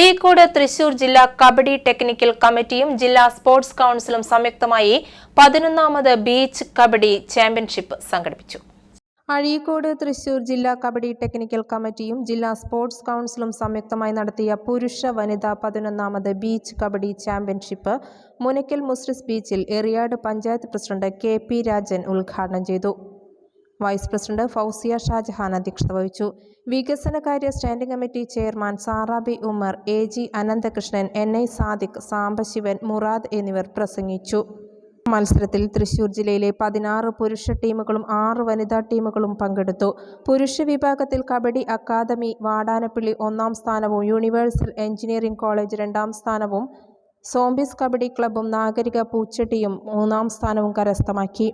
അഴീക്കോട് തൃശൂർ ജില്ലാ കബഡി ടെക്നിക്കൽ കമ്മിറ്റിയും ജില്ലാ സ്പോർട്സ് കൌൺസിലും സംയുക്തമായി പതിനൊന്നാമത് ബീച്ച് കബഡി ചാമ്പ്യൻഷിപ്പ് സംഘടിപ്പിച്ചു. അഴീക്കോട് തൃശൂർ ജില്ലാ കബഡി ടെക്നിക്കൽ കമ്മിറ്റിയും ജില്ലാ സ്പോർട്സ് കൗൺസിലും സംയുക്തമായി നടത്തിയ പുരുഷ വനിതാ പതിനൊന്നാമത് ബീച്ച് കബഡി ചാമ്പ്യൻഷിപ്പ് മുനക്കൽ മുസ്രിസ് ബീച്ചിൽ Eriyad panchayat president K P Rajan ഉദ്ഘാടനം ചെയ്തു. വൈസ് പ്രസിഡന്റ് ഫൗസിയ ഷാജഹാൻ അധ്യക്ഷത വഹിച്ചു. വികസനകാര്യ standing committee chairman Sarabi Umar A G Ananthakrishnan N I Sadiq Sambasivan Murad എന്നിവർ പ്രസംഗിച്ചു. മത്സരത്തിൽ തൃശൂർ ജില്ലയിലെ പതിനാറ് പുരുഷ ടീമുകളും ആറ് വനിതാ ടീമുകളും പങ്കെടുത്തു. പുരുഷ വിഭാഗത്തിൽ കബഡി അക്കാദമി വാടാനപ്പള്ളി ഒന്നാം സ്ഥാനവും യൂണിവേഴ്സൽ എഞ്ചിനീയറിംഗ് കോളേജ് രണ്ടാം സ്ഥാനവും സോംബിസ് കബഡി ക്ലബും നാഗരിക പൂച്ചട്ടിയും മൂന്നാം സ്ഥാനവും കരസ്ഥമാക്കി.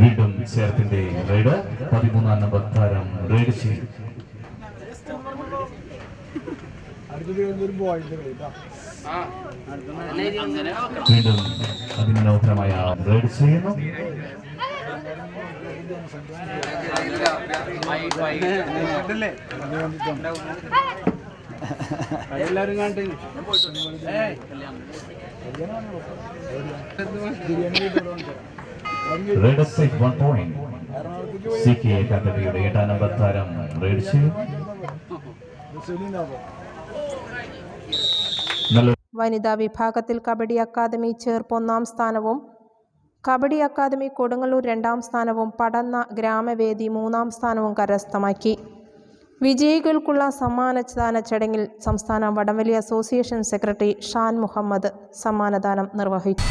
വീണ്ടും ചേർത്തിന്റെ റൈഡ് പതിമൂന്നാം നമ്പർ താരം റൈഡ് ചെയ്യും. വീണ്ടും അതിനോത്തരമായ റൈഡ് ചെയ്യുന്നു എല്ലാരും കണ്ടു. Raid safe one point C K അക്കാദമിയുടെ എട്ടാം നമ്പർ താരം റൈഡ് വനിതാ വിഭാഗത്തിൽ കബഡി അക്കാദമി ചേർപ്പ് ഒന്നാം സ്ഥാനവും കബഡി അക്കാദമി കൊടുങ്ങല്ലൂർ രണ്ടാം സ്ഥാനവും പടന്ന ഗ്രാമവേദി മൂന്നാം സ്ഥാനവും കരസ്ഥമാക്കി. വിജയികൾക്കുള്ള സമ്മാനദാന ചടങ്ങിൽ സംസ്ഥാന വടംവലി അസോസിയേഷൻ സെക്രട്ടറി ഷാൻ മുഹമ്മദ് സമ്മാനദാനം നിർവഹിച്ചു.